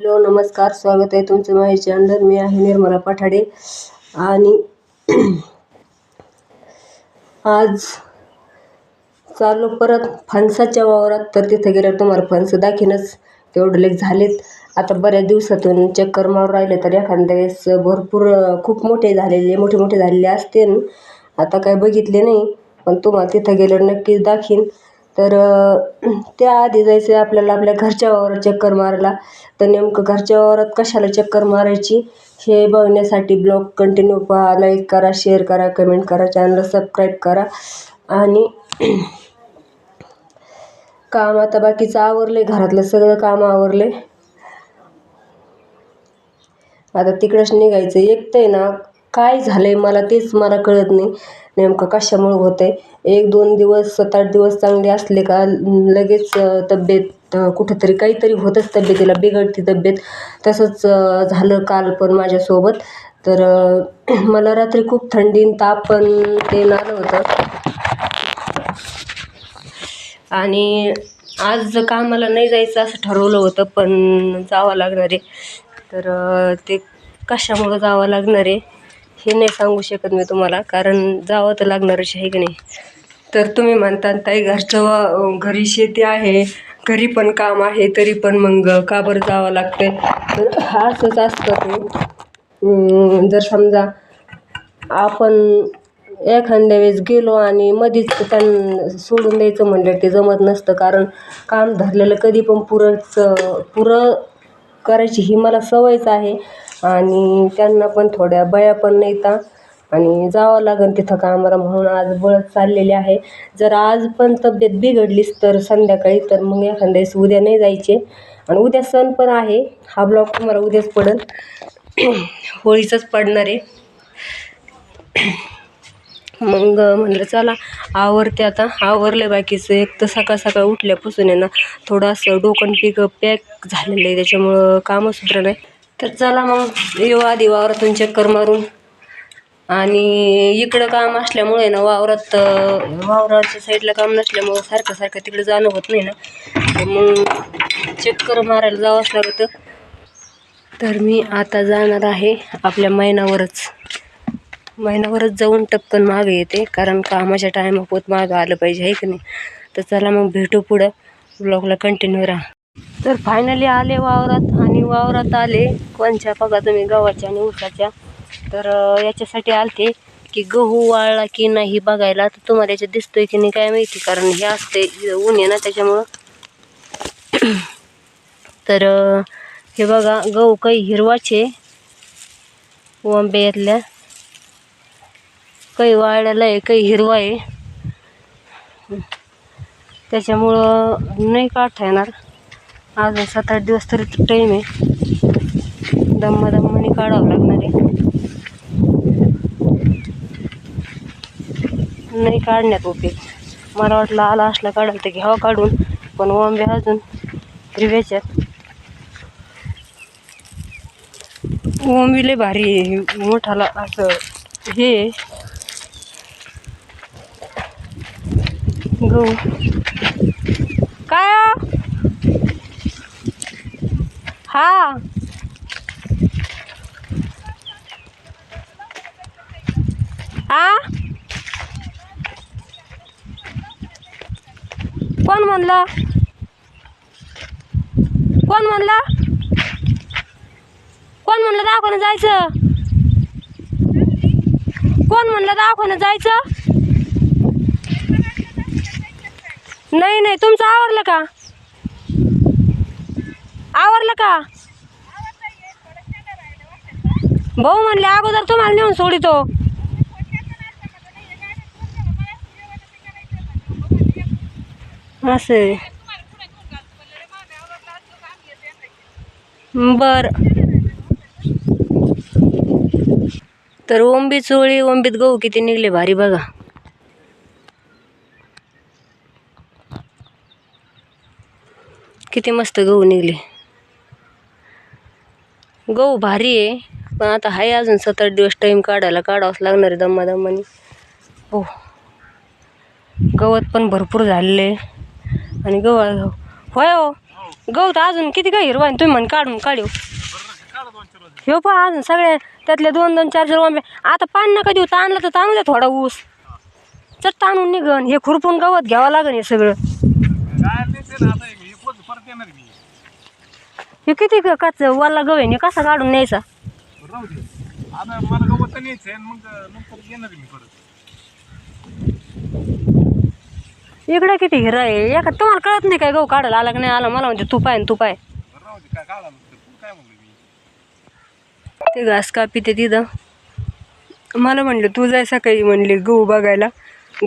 Hello नमस्कार स्वागत आहे तुमचं माझ्या अंडर मी आहे निर्मला पठाडे. आणि आज चालू परत फणसाच्या वावरात. तर तिथे गेल्यावर तुम्हाला फणस दाखीनच. तेवढे लेक झालेत. आता बऱ्याच दिवसातून चक्कर मारून राहिले तर एखाद्या वेळेस भरपूर खूप मोठे झालेले मोठे मोठे झालेले असते आता काय बघितले नाही. पण तुम्हाला तिथं गेल्यावर नक्कीच दाखीन. तर त्याआधी जायचं आहे आपल्याला आपल्या घरच्या वावरात चक्कर मारायला. तर नेमकं घरच्या वावरात कशाला चक्कर मारायची हे बघण्यासाठी ब्लॉग कंटिन्यू पहा लाईक करा शेअर करा कमेंट करा चॅनलला सबस्क्राईब करा. आणि काम आता बाकीचं आवरले घरातलं सगळं काम आवरले आता तिकडंच निघायचं. एकतं आहे ना काय झालंय मला तेच मला कळत नाही. नेमकं कशामुळं होतं आहे एक दोन दिवस सात आठ दिवस चांगले असले का लगेच तब्येत कुठंतरी काहीतरी होतंच तब्येतीला बिघडती तब्येत. तसंच झालं काल पण माझ्यासोबत. तर मला रात्री खूप थंडी आणि ताप पण ते आलं होतं. आणि आज कामाला नाही जायचं असं ठरवलं होतं पण जावं लागणार आहे. तर ते कशामुळं जावं लागणार आहे? हे नाही सांगू शकत मी तुम्हाला कारण जावं तर लागणारच आहे की नाही. तर तुम्ही म्हणता ताई घरचं वा घरी शेती आहे घरी पण काम आहे तरी पण मग का बरं जावं लागतं तर असंच असतं ते. जर समजा आपण एखाद्या वेळेस गेलो आणि मध्येच त्यांना सोडून द्यायचं म्हणलं ते जमत नसतं. कारण काम धरलेलं कधी पण पुरंच पुरं करायची ही मला सवयच आहे. आणि त्यांना पण थोड्या बया पण नाही आणि जावं लागेल तिथं कामाला म्हणून आज बळत चाललेले आहे. जर आज पण तब्येत बिघडलीच तर संध्याकाळी तर मग एखाद्या दिवस उद्या नाही जायचे. आणि उद्या सण पण आहे. हा ब्लॉग तुम्हाला उद्याच पडेल. होळीचंच पडणार आहे. मग म्हणलं चला आवरते आता. आवरले बाकीचं. एक तर सकाळ सकाळ उठल्यापासून आहे ना थोडं असं डोकं पिकं पॅक झालेलं आहे. त्याच्यामुळं कामं सुद्धा नाही तर चला मग येऊ आधी वावरातून चक्कर मारून आणि इकडं काम असल्यामुळे ना वावरात वावराच्या साईडला काम नसल्यामुळं सारखं सारखं तिकडे जाणं होत नाही ना. तर मग चक्कर मारायला जावंच लागतं तर मी आता जाणार आहे आपल्या मैनावरच. महिनाभरच जाऊन टपकन मागे येते कारण कामाच्या टायमापोत मागं आलं पाहिजे आहे की नाही? तर चला मग भेटू पुढं. ब्लॉगला कंटिन्यू राहा. तर फायनली आले वावरात आणि वावरात आले. कोणच्या? बघा तुम्ही गव्हाच्या आणि ऊसाच्या तर याच्यासाठी आलते की गहू वाळला की नाही बघायला. तर तुम्हाला याच्यात दिसतोय की नाही काय माहिती कारण हे असते ऊन आहे ना त्याच्यामुळं. तर हे बघा गहू काही हिरवाचे वंब्यातल्या काही वाळलेला आहे काही हिरवा आहे. त्याच्यामुळं नाही काढता येणार. अजून सात आठ दिवस तरी टाईम आहे. दम्मा दम्माने काढावं लागणार आहे. नाही काढण्यात उपयोग. मला वाटलं आला असला काढायला तर घ्यावं काढून पण वंबे अजून हिरव्याच्यात वंबी लय भारी मोठाला असं हे आहे. गहू. काय हा. आ कोण म्हणलं? कोण म्हणलं? कोण म्हणलं दाखवणं जायचं? कोण म्हणलं दाखवणं जायचं? नाही नाही तुमचं आवरलं का? आवरलं का? भाऊ म्हणले अगोदर तुम्हाला नेऊन सोडितो. असं बर. तर ओंबी चोळी ओंबीत गहू किती निघले? भारी बघा. किती मस्त गहू निघले. गहू भारी आहे. पण आता आहे अजून सात आठ दिवस टाईम काढायला काढावंच लागणार आहे दमादमानी हो. गवत पण भरपूर झालेलं आहे. आणि गव होय हो. गहू तर अजून किती काय हिरवा तुम्ही म्हण काढून काढू. हो पहा अजून सगळ्या त्यातले दोन दोन चार चार वांबे. आता पान नका देऊ ताणलं तर ताणू द्या थोडा ऊस. चट ताणून निघन. हे खुरपून गवत घ्यावं लागेल हे सगळं. हे- किती क- कच वल्ला गहू आहे कसा काढून न्यायचा? बरं राहू दे. आता मला गवत तर न्यायचं आहे आणि मग नंतर येणार मी परत. इकडे किती हिरा आहे? एका तुम्हाला कळत नाही काय गहू काढायला आला का नाही आला? मला म्हणते तू पाय तू पाय बरं राहू दे काय काढा मग तू काय म्हणलं मी? ते घास कापी ते तिथं. मला म्हणलं तू जाय सकाळी म्हणले गहू बघायला.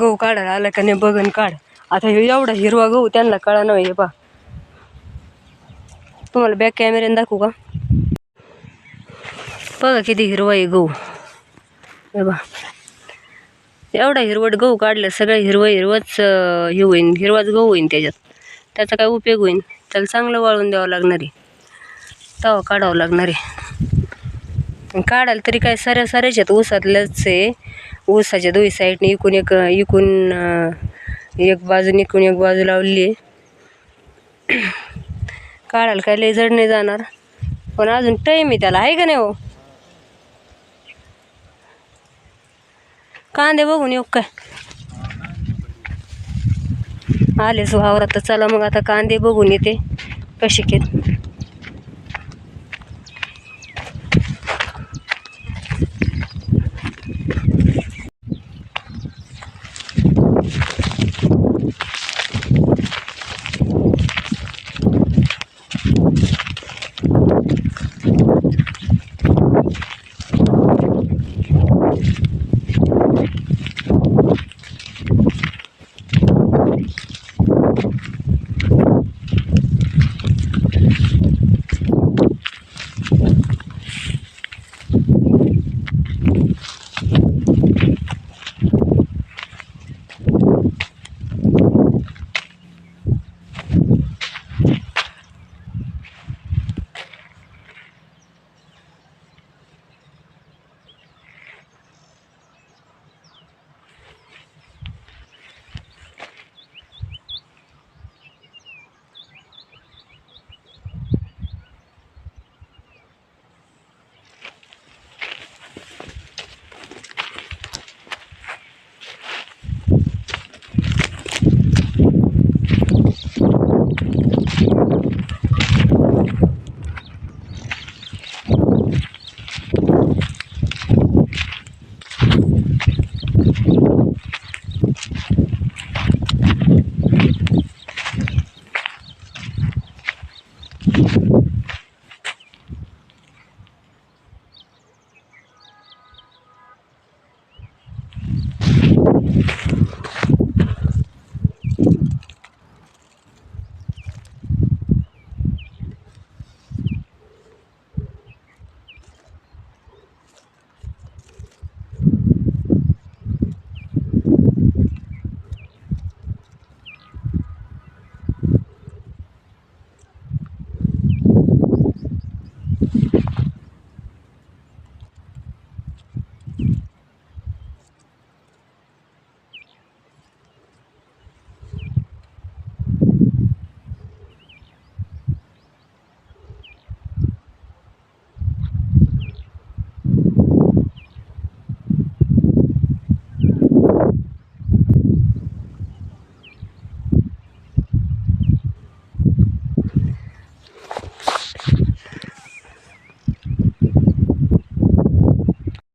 गहू काढायला आला का नाही बघन काढ. आता हे एवढा हिरवा गहू त्यांना कळा नाही हे पा. तुम्हाला बॅक कॅमेऱ्याने दाखवू का? बघा किती हिरवा आहे गहू. हे एवढा हिरवट गहू काढलं सगळं हिरवं हिरवंच हे होईन हिरवाच गहू होईन त्याच्यात. त्याचा काय उपयोग होईन? त्याला चांगलं वाळून द्यावं लागणार आहे. तवा काढावं लागणार आहे. काढायला तरी काय साऱ्या साऱ्याच आहेत ऊसातलंच आहे. ऊसाच्या दोन्ही साईडने इकून एक इकून एक बाजून इकून एक बाजू लावली आहे. काढायला काय लय जड नाही जाणार. पण अजून टाईम आहे त्याला आहे का नाही हो? कांदे बघून येऊ काय? आलेच वावरात तर चला मग आता कांदे बघून येते कसे केत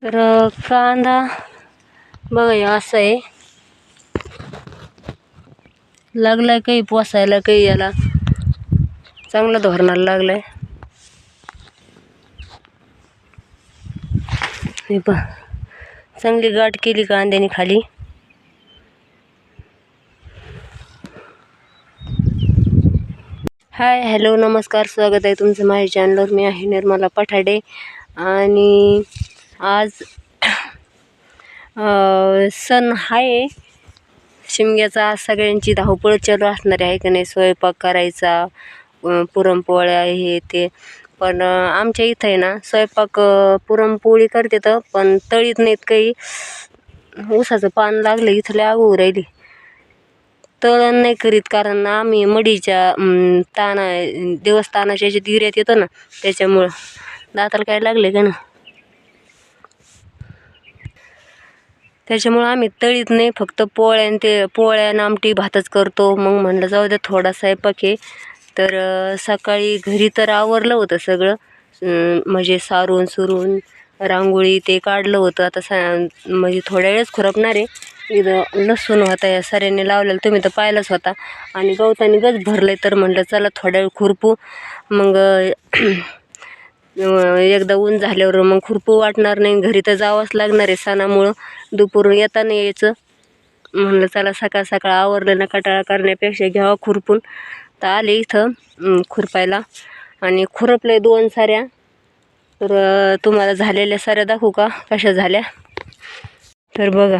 तर कांदा. बघा असं आहे. लागलाय काही पोसायला काही याला. चांगला धोरणाला लागलाय. हे पहा. चांगली गाठ केली कांद्याने खाली. हाय हॅलो नमस्कार. स्वागत आहे तुमचं माझ्या चॅनलवर मी आहे निर्मला पठाडे. आणि आज सण आहे शिमग्याचा आज सगळ्यांची धावपळ चालू असणार आहे का नाही? स्वयंपाक करायचा पुरणपोळ्या हे ते. पण आमच्या इथं आहे ना स्वयंपाक पुरणपोळी करते तर पण तळीत नाहीत काही. ऊसाचं पान लागलं इथं आगू राहिली. तळण नाही करीत कारण आम्ही मडीच्या ताना देवस्थानाच्या याच्यात गिऱ्यात येतो ना त्याच्यामुळं. दाताला काय लागले का ना? त्याच्यामुळं आम्ही तळीत नाही फक्त पोळ्या आणि ते पोळ्या आणि आमटी भातच करतो. मग म्हणलं जाऊ द्या थोडा स्वयंपाक आहे. तर सकाळी घरी तर आवरलं होतं सगळं. म्हणजे सारून सुरून रांगोळी ते काढलं होतं. आता सा म्हणजे थोड्या वेळेस खुरपणार. आहे इथं लसूण होता या साऱ्याने लावलेलं. तुम्ही तर पाहिलंच होता. आणि गवताने गच भरलं तर म्हणलं चला थोड्या वेळ खुरपू. मग एकदा ऊन झाल्यावर मग खुरपू वाटणार नाही. घरी तर जावंच लागणार आहे सणामुळं. दुपारून येताना यायचं. म्हणलं चला सकाळ सकाळ आवरलं ना कटाळा करण्यापेक्षा घ्यावा खुरपून. तर आले इथं खुरपायला. आणि खुरपले दोन साऱ्या. तर तुम्हाला झालेल्या साऱ्या दाखवू का? कशा झाल्या? तर बघा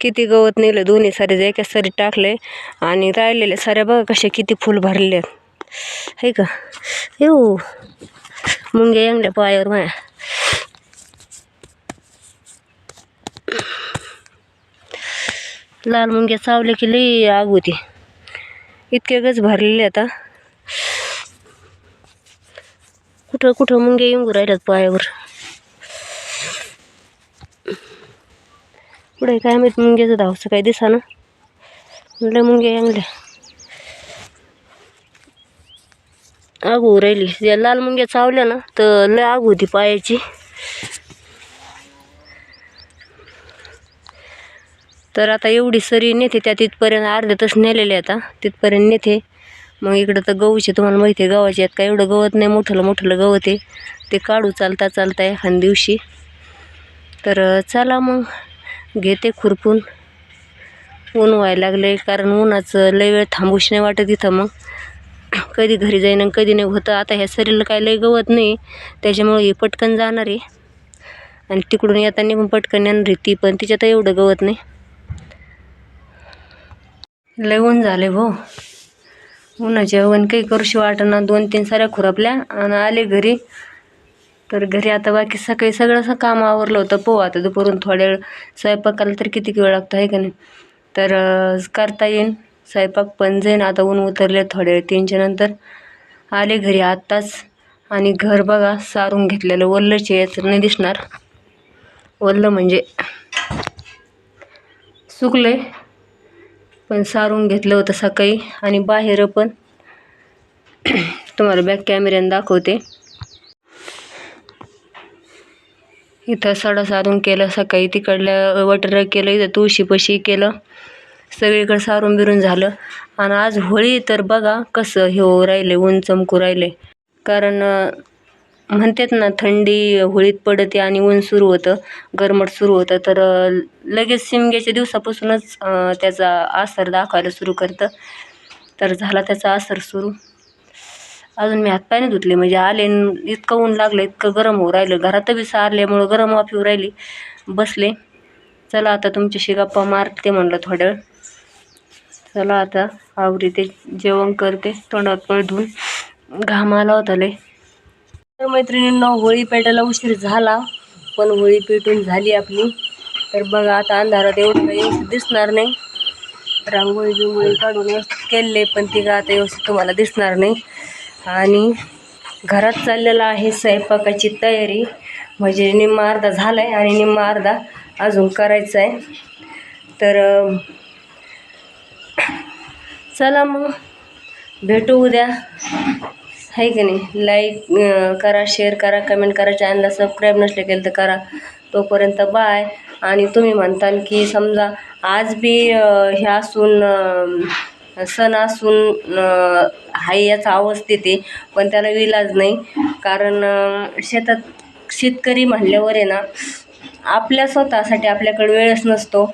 किती गवत नेलं. दोन्ही सारे एका सरी टाकले आणि राहिलेल्या साऱ्या बघा कशा किती फुल भरले आहे का? येऊ. मुंग्या यांगल्या पायावर माया. लाल मुंग्या चावले की लई आग होती. इतके गज भरलेले आता. कुठं कुठं मुंग्या येऊन राहिल्यात पायावर. पुढे काय माहीत मुंग्याचं धावचं काय दिसा ना लय मुंग्या आग होऊ राहिली. त्या लाल मुंग्या चावल्या ना तर लय आग होती पायाची. तर आता एवढी सरी नेते त्या तिथपर्यंत अर्ध्या तस नेलेले आता. तिथपर्यंत नेते. मग इकडं तर गहूचे तुम्हाला माहिती आहे गव्हाचे आहेत. का एवढं गवत नाही मोठलं मोठलं गवत आहे. ते काढू चालता चालता एखाद दिवशी. तर चला मग. घेते खुरपून. ऊन व्हायला लागले कारण उन्हाचं लय वेळ थांबूच नाही वाटत इथं मग. कधी घरी जाईन आणि कधी नाही होतं. आता ह्या सरीला काय लय गवत नाही. त्याच्यामुळे हे पटकन जाणार आहे. आणि तिकडून येताना पण पटकन येणार आहे ती पण तिच्यात एवढं गवत नाही. लय ऊन झाले भाऊ उन्हाच्या जेवण काही करूशी वाटणं दोन तीन साऱ्या खुरपल्या आणि आले घरी. तर घरी आता बाकी सकाळी सगळं असं काम आवरलं होतं पोहा आता दुपारून थोड्या वेळ स्वयंपाकाला तर किती वेळ लागतो आहे का नाही? तर करता येईन. स्वयंपाक पण जाईन आता ऊन उतरले थोड्या वेळ तीनच्या नंतर आले घरी. आत्ताच आणि घर बघा सारून घेतलेलं वल्लचे याचं नाही दिसणार. वल्ल म्हणजे सुकलंय पण सारून घेतलं होतं सकाळी. आणि बाहेर पण तुम्हाला बॅक कॅमेऱ्याने दाखवते. इथं सडा सारून केलं सकाळी तिकडल्या वटर केलं इथं तुळशीपाशी केलं. सगळीकडे सारून बिरून झालं. आणि आज होळी तर बघा कसं हे हो राहिले ऊन चमकू राहिले. कारण म्हणतात ना थंडी होळीत पडते आणि ऊन सुरू होतं गरमट सुरू होतं. तर लगेच शिमग्याच्या दिवसापासूनच त्याचा आसर दाखवायला सुरू करतं. तर झाला त्याचा आसर सुरू. अजून मी हातपायने धुतले म्हणजे आले इतकं ऊन लागलं इतकं गरम होऊ राहिलं. घरात बी सारल्यामुळं गरम वाफ येऊ राहिली. बसले. चला आता तुमच्याशी गप्पा मारते म्हणलं थोड्या वेळ. चला आता आवरीते जेवण करते. तोंडात पळधून धुवून घाम आला होता लय. तर मैत्रिणींना होळी पेटायला उशीर झाला पण होळी पेटून झाली आपली. तर बघा आता अंधारात एवढं काही व्यवस्थित दिसणार नाही. रांगोळी बिंगोळी काढून व्यवस्थित केले पण ती का आता व्यवस्थित तुम्हाला दिसणार नाही. आणि घरात चाललेला आहे स्वयंपाकाची तयारी. म्हणजे निम्मा अर्धा झाला आहे आणि निम्मा अर्धा अजून करायचा आहे तर चला मग. भेटू उद्या. आहे की नाही? लाईक करा शेअर करा कमेंट करा. चॅनलला सबस्क्राईब नसले केलं तर करा. तोपर्यंत बाय आणि तुम्ही म्हणताल की समजा आज बी ह्या हे असून सण असून हाय याचा आवाज देते पण त्याला विलाज नाही. कारण शेतात शेतकरी म्हणल्यावर आहे ना आपल्या स्वतःसाठी आपल्याकडे वेळच नसतो.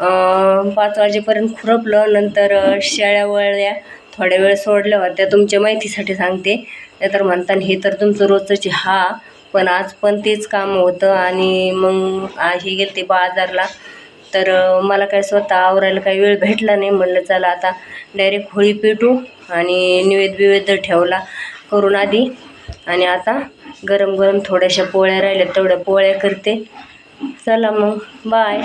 पाच वाजेपर्यंत खुरपलं नंतर शेळ्या वळल्या थोड्या वेळ सोडल्या होत्या तुमच्या माहितीसाठी सांगते. नाहीतर म्हणताना हे तर तुमचं रोजचं हा पण आज पण तेच काम होतं आणि मग आज हे गेले ते बाजारला. तर मला काय स्वतः आवरायला काही वेळ भेटला नाही. म्हणलं चला आता डायरेक्ट होळी पेटू आणि निवेद बिवेद ठेवला करून आधी. आणि आता गरम गरम थोड्याशा पोळ्या राहिल्या तेवढ्या पोळ्या करते. चला मग बाय